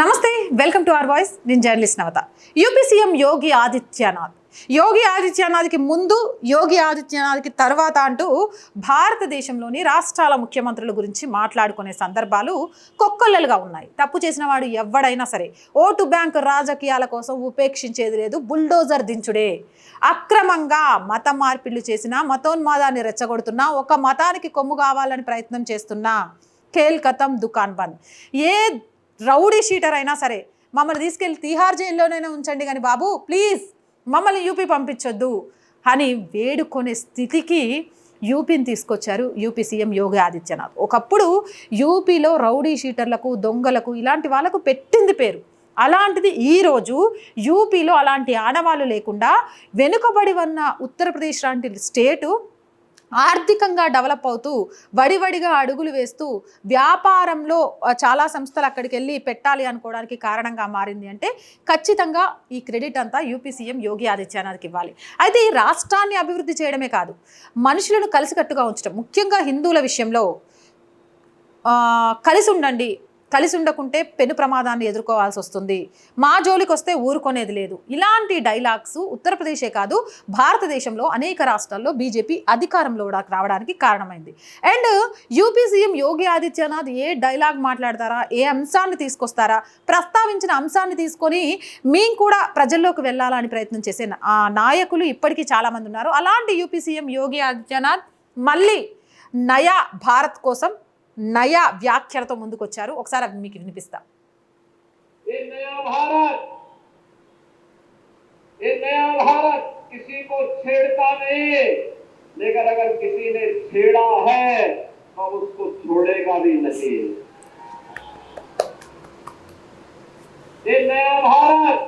నమస్తే welcome to our voice. నేను journalist Navata. UP CM Yogi Adityanath. Yogi ఆదిత్యనాథ్కి ముందు యోగి ఆదిత్యనాథ్కి తర్వాత అంటూ భారతదేశంలోని రాష్ట్రాల ముఖ్యమంత్రుల గురించి మాట్లాడుకునే సందర్భాలు కొక్కొల్లలుగా ఉన్నాయి. తప్పు చేసిన వాడు ఎవడైనా సరే ఓటు బ్యాంకు రాజకీయాల కోసం ఉపేక్షించేది లేదు బుల్డోజర్ దించుడే. అక్రమంగా మత మార్పిళ్ళు చేసిన మతోన్మాదాన్ని రెచ్చగొడుతున్నా ఒక మతానికి కొమ్ము కావాలని ప్రయత్నం చేస్తున్నా ఖేల్ దుకాన్ బంద్. ఏ రౌడీ షీటర్ అయినా సరే మమ్మల్ని తీసుకెళ్ళి తిహార్ జైల్లోనైనా ఉంచండి కానీ బాబు ప్లీజ్ మమ్మల్ని యూపీ పంపించొద్దు. అని వేడుకునే స్థితికి యూపీని తీసుకొచ్చారు యూపీ సీఎం యోగి ఆదిత్యనాథ్. ఒకప్పుడు యూపీలో రౌడీ షీటర్లకు దొంగలకు ఇలాంటి వాళ్ళకు పెట్టింది పేరు. అలాంటిది ఈరోజు యూపీలో అలాంటి ఆనవాళ్ళు లేకుండా వెనుకబడి ఉన్న ఉత్తరప్రదేశ్ లాంటి స్టేటు ఆర్థికంగా డెవలప్ అవుతూ వడివడిగా అడుగులు వేస్తూ వ్యాపారంలో చాలా సంస్థలు అక్కడికి వెళ్ళి పెట్టాలి అనుకోవడానికి కారణంగా మారింది అంటే ఖచ్చితంగా ఈ క్రెడిట్ అంతా యూపీ సీఎం యోగి ఆదిత్యనాథ్కి ఇవ్వాలి. అయితే ఈ రాష్ట్రాన్ని అభివృద్ధి చేయడమే కాదు మనుషులను కలిసికట్టుగా ఉంచడం ముఖ్యంగా హిందువుల విషయంలో కలిసి ఉండండి కలిసి ఉండకుంటే పెను ప్రమాదాన్ని ఎదుర్కోవాల్సి వస్తుంది. మా జోలికి వస్తే ఊరుకునేది లేదు. ఇలాంటి డైలాగ్స్ ఉత్తరప్రదేశే కాదు భారతదేశంలో అనేక రాష్ట్రాల్లో బీజేపీ అధికారంలో రావడానికి కారణమైంది. And UP CM Yogi Adityanath A dialogue మాట్లాడతారా? ఏ అంశాన్ని తీసుకొస్తారా? ప్రస్తావించిన అంశాన్ని తీసుకొని మేము కూడా ప్రజల్లోకి వెళ్ళాలని ప్రయత్నం చేసే ఆ నాయకులు ఇప్పటికీ చాలామంది ఉన్నారు. అలాంటి యూపీ సీఎం యోగి ఆదిత్యనాథ్ మళ్ళీ నయా భారత్ కోసం నయా వ్యాఖ్యలతో ముందుకు వచ్చారు ఒకసారి అవి మీకు వినిపిస్తా ये नया भारत ये नया भारत किसी को छेड़ता नहीं लेकिन अगर किसी ने छेड़ा है तो उसको छोड़ेगा भी नहीं ये नया भारत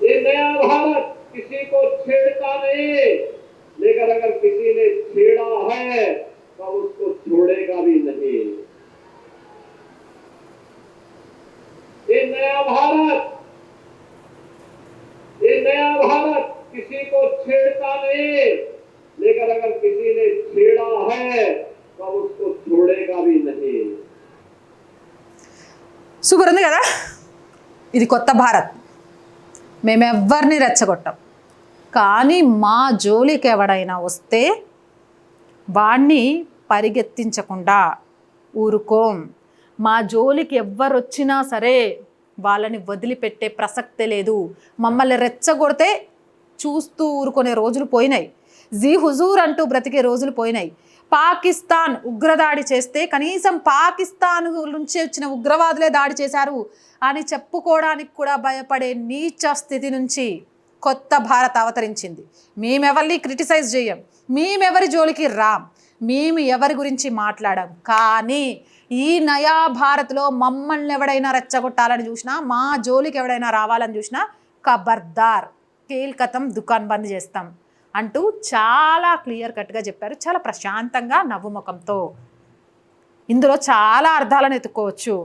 ये नया भारत किसी को छेड़ता नहीं लेकिन अगर किसी ने छेड़ा है तो उसको छोड़ेगा भी नहीं ये नया भारत ये नया भारत किसी को छेड़ता नहीं लेकिन अगर किसी ने छेड़ा है तो उसको छोड़ेगा भी नहीं సూపర్ ఉంది కదా ఇది కొత్త భారత్ మేము ఎవ్వరిని రెచ్చగొట్టాం కానీ మా జోలికి ఎవడైనా వస్తే వాణ్ణి పరిగెత్తించకుండా ఊరుకోం. మా జోలికి ఎవ్వరొచ్చినా సరే వాళ్ళని వదిలిపెట్టే ప్రసక్తే లేదు. మమ్మల్ని రెచ్చగొడితే చూస్తూ ఊరుకునే రోజులు పోయినాయి. జీ హుజూర్ అంటూ బ్రతికే రోజులు పోయినాయి. పాకిస్తాన్ ఉగ్రదాడి చేస్తే కనీసం పాకిస్తాన్ నుంచి వచ్చిన ఉగ్రవాదులే దాడి చేశారు అని చెప్పుకోవడానికి కూడా భయపడే నీచ స్థితి నుంచి కొత్త భారత్ అవతరించింది. మేమెవరిని క్రిటిసైజ్ చేయం మేమెవరి జోలికి రాం. మేము ఎవరి గురించి మాట్లాడాం. కానీ ఈ నయా భారత్లో మమ్మల్ని ఎవడైనా రెచ్చగొట్టాలని చూసినా మా జోలికి ఎవడైనా రావాలని చూసినా కబర్దార్. కేల్కతం దుకాన్ బంద్ చేస్తాం అంటూ చాలా క్లియర్ కట్గా చెప్పారు. చాలా ప్రశాంతంగా నవ్వుముఖంతో ఇందులో చాలా అర్థాలను ఎత్తుకోవచ్చు.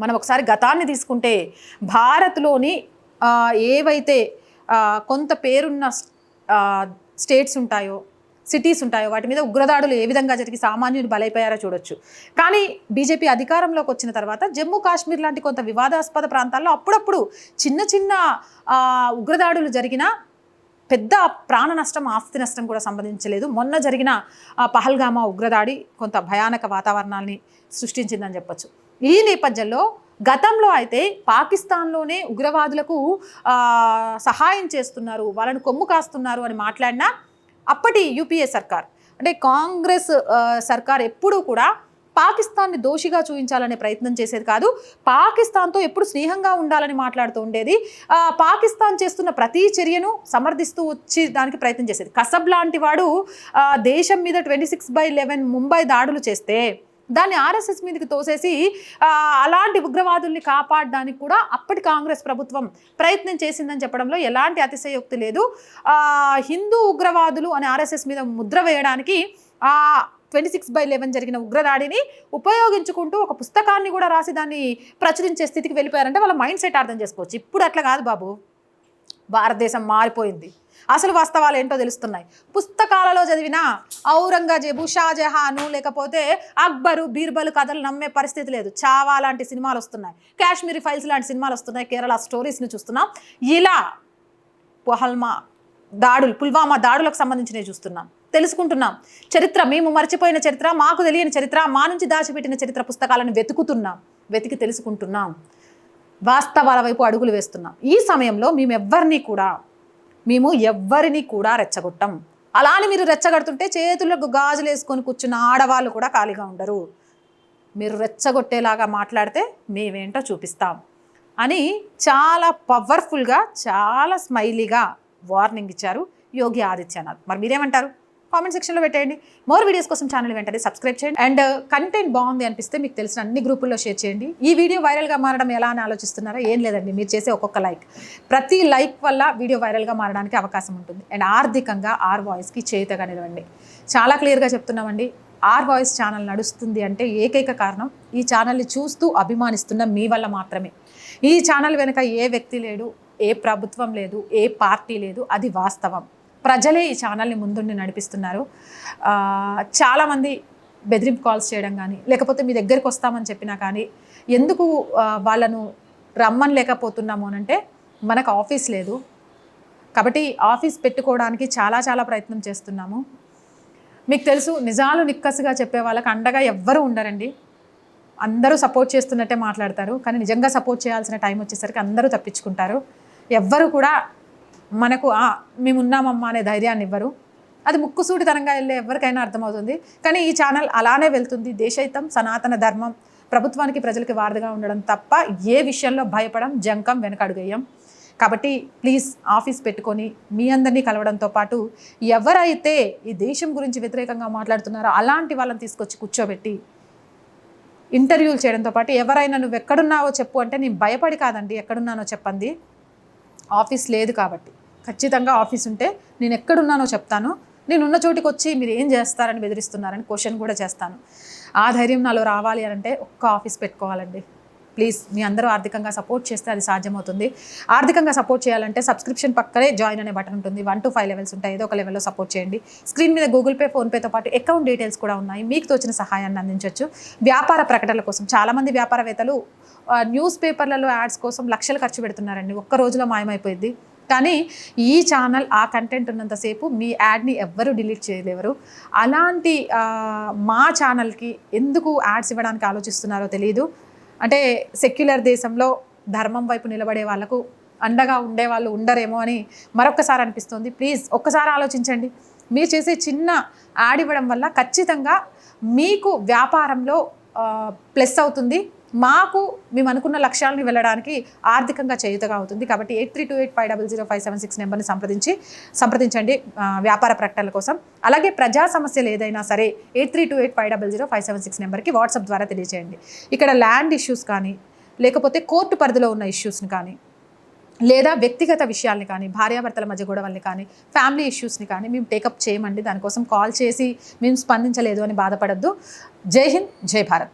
మనం ఒకసారి గతాన్ని తీసుకుంటే భారత్లోని ఏవైతే కొంత పేరున్న స్టేట్స్ ఉంటాయో సిటీస్ ఉంటాయో వాటి మీద ఉగ్రదాడులు ఏ విధంగా జరిగి సామాన్యులు బలైపోయారో చూడొచ్చు. కానీ బీజేపీ అధికారంలోకి వచ్చిన తర్వాత జమ్మూ కాశ్మీర్ లాంటి కొంత వివాదాస్పద ప్రాంతాల్లో అప్పుడప్పుడు చిన్న చిన్న ఉగ్రదాడులు జరిగినా పెద్ద ప్రాణ నష్టం ఆస్తి నష్టం కూడా సంబంధించలేదు మొన్న జరిగిన పహల్గామా ఉగ్రదాడి కొంత భయానక వాతావరణాన్ని సృష్టించిందని చెప్పొచ్చు. ఈ నేపథ్యంలో గతంలో అయితే పాకిస్తాన్లోనే ఉగ్రవాదులకు సహాయం చేస్తున్నారు వాళ్ళని కొమ్ము కాస్తున్నారు అని మాట్లాడిన అప్పటి యూపీఏ సర్కార్. అంటే కాంగ్రెస్ సర్కార్ ఎప్పుడూ కూడా పాకిస్తాన్ని దోషిగా చూపించాలనే ప్రయత్నం చేసేది కాదు. పాకిస్తాన్తో ఎప్పుడు స్నేహంగా ఉండాలని మాట్లాడుతూ ఉండేది. పాకిస్తాన్ చేస్తున్న ప్రతి చర్యను సమర్థిస్తూ వచ్చి దానికి ప్రయత్నం చేసేది. కసబ్ లాంటి వాడు దేశం మీద twenty six by eleven Mumbai దాడులు చేస్తే దాన్ని ఆర్ఎస్ఎస్ మీదకి తోసేసి అలాంటి ఉగ్రవాదుల్ని కాపాడడానికి కూడా అప్పటి కాంగ్రెస్ ప్రభుత్వం ప్రయత్నం చేసిందని చెప్పడంలో ఎలాంటి అతిశయోక్తి లేదు. హిందూ ఉగ్రవాదులు అని ఆర్ఎస్ఎస్ మీద ముద్ర వేయడానికి ఆ ట్వంటీ సిక్స్ బై లెవెన్ జరిగిన ఉగ్రదాడిని ఉపయోగించుకుంటూ ఒక పుస్తకాన్ని కూడా రాసి దాన్ని ప్రచురించే స్థితికి వెళ్ళిపోయారంటే వాళ్ళ మైండ్ సెట్ అర్థం చేసుకోవచ్చు. ఇప్పుడు అట్లా కాదు బాబు. భారతదేశం మారిపోయింది. అసలు వాస్తవాలు ఏంటో తెలుస్తున్నాయి. పుస్తకాలలో చదివిన ఔరంగజేబు షాజహాను లేకపోతే అక్బరు బీర్బల్ కథలు నమ్మే పరిస్థితి లేదు. చావా లాంటి సినిమాలు వస్తున్నాయి. కాశ్మీరీ ఫైల్స్ లాంటి సినిమాలు వస్తున్నాయి. కేరళ స్టోరీస్ని చూస్తున్నాం. ఇలా పహల్మా దాడులు పుల్వామా దాడులకు సంబంధించినవి చూస్తున్నాం. తెలుసుకుంటున్నాం. చరిత్ర మేము మర్చిపోయిన చరిత్ర మాకు తెలియని చరిత్ర మా నుంచి దాచిపెట్టిన చరిత్ర పుస్తకాలను వెతుకుతున్నాం. వెతికి తెలుసుకుంటున్నాం. వాస్తవాల వైపు అడుగులు వేస్తున్నాం. ఈ సమయంలో మేము ఎవ్వరిని కూడా మేము ఎవ్వరిని కూడా రెచ్చగొట్టం. అలా అని మీరు రెచ్చగడుతుంటే చేతులకు గాజులు వేసుకొని కూర్చున్న ఆడవాళ్ళు కూడా ఖాళీగా ఉండరు. మీరు రెచ్చగొట్టేలాగా మాట్లాడితే మేమేంటో చూపిస్తాం అని చాలా పవర్ఫుల్గా చాలా స్మైలీగా వార్నింగ్ ఇచ్చారు యోగి ఆదిత్యనాథ్. మరి మీరేమంటారు? కామెంట్ సెక్షన్లో పెట్టేయండి. మోర్ వీడియోస్ కోసం ఛానల్ వెంటనే సబ్స్క్రైబ్ చేయండి. అండ్ uh, కంటెంట్ బాగుంది అనిపిస్తే మీకు తెలిసిన అన్ని గ్రూపుల్లో షేర్ చేయండి. ఈ వీడియో వైరల్గా మారడం ఎలా అని ఆలోచిస్తున్నారా? ఏం లేదండి. మీరు చేసే ఒక్కొక్క లైక్. ప్రతి లైక్ వల్ల వీడియో వైరల్గా మారడానికి అవకాశం ఉంటుంది. అండ్ ఆర్థికంగా ఆర్ వాయిస్కి చేతగా నిలవండి. చాలా క్లియర్గా చెప్తున్నామండి. ఆర్ వాయిస్ ఛానల్ నడుస్తుంది అంటే ఏకైక కారణం ఈ ఛానల్ని చూస్తూ అభిమానిస్తున్న మీ వల్ల మాత్రమే. ఈ ఛానల్ వెనుక ఏ వ్యక్తి లేడు ఏ ప్రభుత్వం లేదు ఏ పార్టీ లేదు అది వాస్తవం. ప్రజలే ఈ ఛానల్ని ముందుండి నడిపిస్తున్నారు. చాలామంది బెదిరింపు కాల్స్ చేయడం కానీ లేకపోతే మీ దగ్గరికి వస్తామని చెప్పినా కానీ ఎందుకు వాళ్ళను రమ్మని లేకపోతున్నాము అని అంటే మనకు ఆఫీస్ లేదు. కాబట్టి ఆఫీస్ పెట్టుకోవడానికి చాలా చాలా ప్రయత్నం చేస్తున్నాము. మీకు తెలుసు నిజాలు నిక్కసుగా చెప్పే వాళ్ళకి అండగా ఎవ్వరూ ఉండరండి. అందరూ సపోర్ట్ చేస్తున్నట్టే మాట్లాడతారు. కానీ నిజంగా సపోర్ట్ చేయాల్సిన టైం వచ్చేసరికి అందరూ తప్పించుకుంటారు. ఎవ్వరు కూడా మనకు మేమున్నామమ్మా అనే ధైర్యాన్ని ఇవ్వరు అది ముక్కుసూటితనంగా వెళ్ళే ఎవరికైనా అర్థమవుతుంది. కానీ ఈ ఛానల్ అలానే వెళ్తుంది. దేశహితం సనాతన ధర్మం ప్రభుత్వానికి ప్రజలకి వారధిగా ఉండడం తప్ప ఏ విషయంలో భయపడం జంకం వెనకడుగేయం కాబట్టి ప్లీజ్ ఆఫీస్ పెట్టుకొని మీ అందరినీ కలవడంతో పాటు ఎవరైతే ఈ దేశం గురించి వ్యతిరేకంగా మాట్లాడుతున్నారో అలాంటి వాళ్ళని తీసుకొచ్చి కూర్చోబెట్టి ఇంటర్వ్యూలు చేయడంతో పాటు ఎవరైనా నువ్వు ఎక్కడున్నావో చెప్పు అంటే నేను భయపడి కాదండి ఎక్కడున్నానో చెప్పండి ఆఫీస్ లేదు కాబట్టి. ఖచ్చితంగా ఆఫీస్ ఉంటే నేను ఎక్కడున్నానో చెప్తాను. నేను ఉన్న చోటికి వచ్చి మీరు ఏం చేస్తారని బెదిరిస్తున్నారని క్వశ్చన్ కూడా చేస్తాను. ఆ ధైర్యం నాలో రావాలి అని అంటే ఒక్క ఆఫీస్ పెట్టుకోవాలండి. ప్లీజ్ మీ అందరూ ఆర్థికంగా సపోర్ట్ చేస్తే అది సాధ్యమవుతుంది. ఆర్థికంగా సపోర్ట్ చేయాలంటే సబ్స్క్రిప్షన్ పక్కనే జాయిన్ అనే బటన్ ఉంటుంది. వన్ టు ఫైవ్ లెవెల్స్ ఉంటాయి. ఏదో ఒక లెవెల్లో సపోర్ట్ చేయండి. స్క్రీన్ మీద గూగుల్ పే ఫోన్పేతో పాటు అకౌంట్ డీటెయిల్స్ కూడా ఉన్నాయి. మీకు తోచిన సహాయాన్ని అందించవచ్చు వ్యాపార ప్రకటనల కోసం చాలామంది వ్యాపారవేత్తలు న్యూస్ పేపర్లలో యాడ్స్ కోసం లక్షలు ఖర్చు పెడుతున్నారండి. ఒక్క రోజులో మాయమైపోయింది కానీ ఈ ఛానల్ ఆ కంటెంట్ ఉన్నంతసేపు మీ యాడ్ని ఎవ్వరు డిలీట్ చేయలేవరు. అలాంటి మా ఛానల్కి ఎందుకు యాడ్స్ ఇవ్వడానికి ఆలోచిస్తున్నారో తెలియదు అంటే సెక్యులర్ దేశంలో ధర్మం వైపు నిలబడే వాళ్ళకు అండగా ఉండే వాళ్ళు ఉండరేమో అని మరొకసారి అనిపిస్తుంది. ప్లీజ్ ఒక్కసారి ఆలోచించండి. మీరు చేసే చిన్న యాడ్ ఇవ్వడం వల్ల ఖచ్చితంగా మీకు వ్యాపారంలో ప్లస్ అవుతుంది. మాకు మేము అనుకున్న లక్ష్యాలను వెళ్ళడానికి ఆర్థికంగా చేయుతగా అవుతుంది. కాబట్టి eight three two eight five double zero five seven six నెంబర్ని సంప్రదించి సంప్రదించండి వ్యాపార ప్రకటనల కోసం. అలాగే ప్రజా సమస్యలు ఏదైనా సరే eight three two eight five double zero five seven six నెంబర్కి వాట్సాప్ ద్వారా తెలియజేయండి ఇక్కడ ల్యాండ్ ఇష్యూస్ కానీ లేకపోతే కోర్టు పరిధిలో ఉన్న ఇష్యూస్ని కానీ లేదా వ్యక్తిగత విషయాల్ని కానీ భార్యాభర్తల మధ్య గొడవల్ని కానీ ఫ్యామిలీ ఇష్యూస్ని కానీ మేము టేకప్ చేయమండి. దానికోసం కాల్ చేసి మేము స్పందించలేదు అని బాధపడద్దు. జై హింద్ జై భారత్.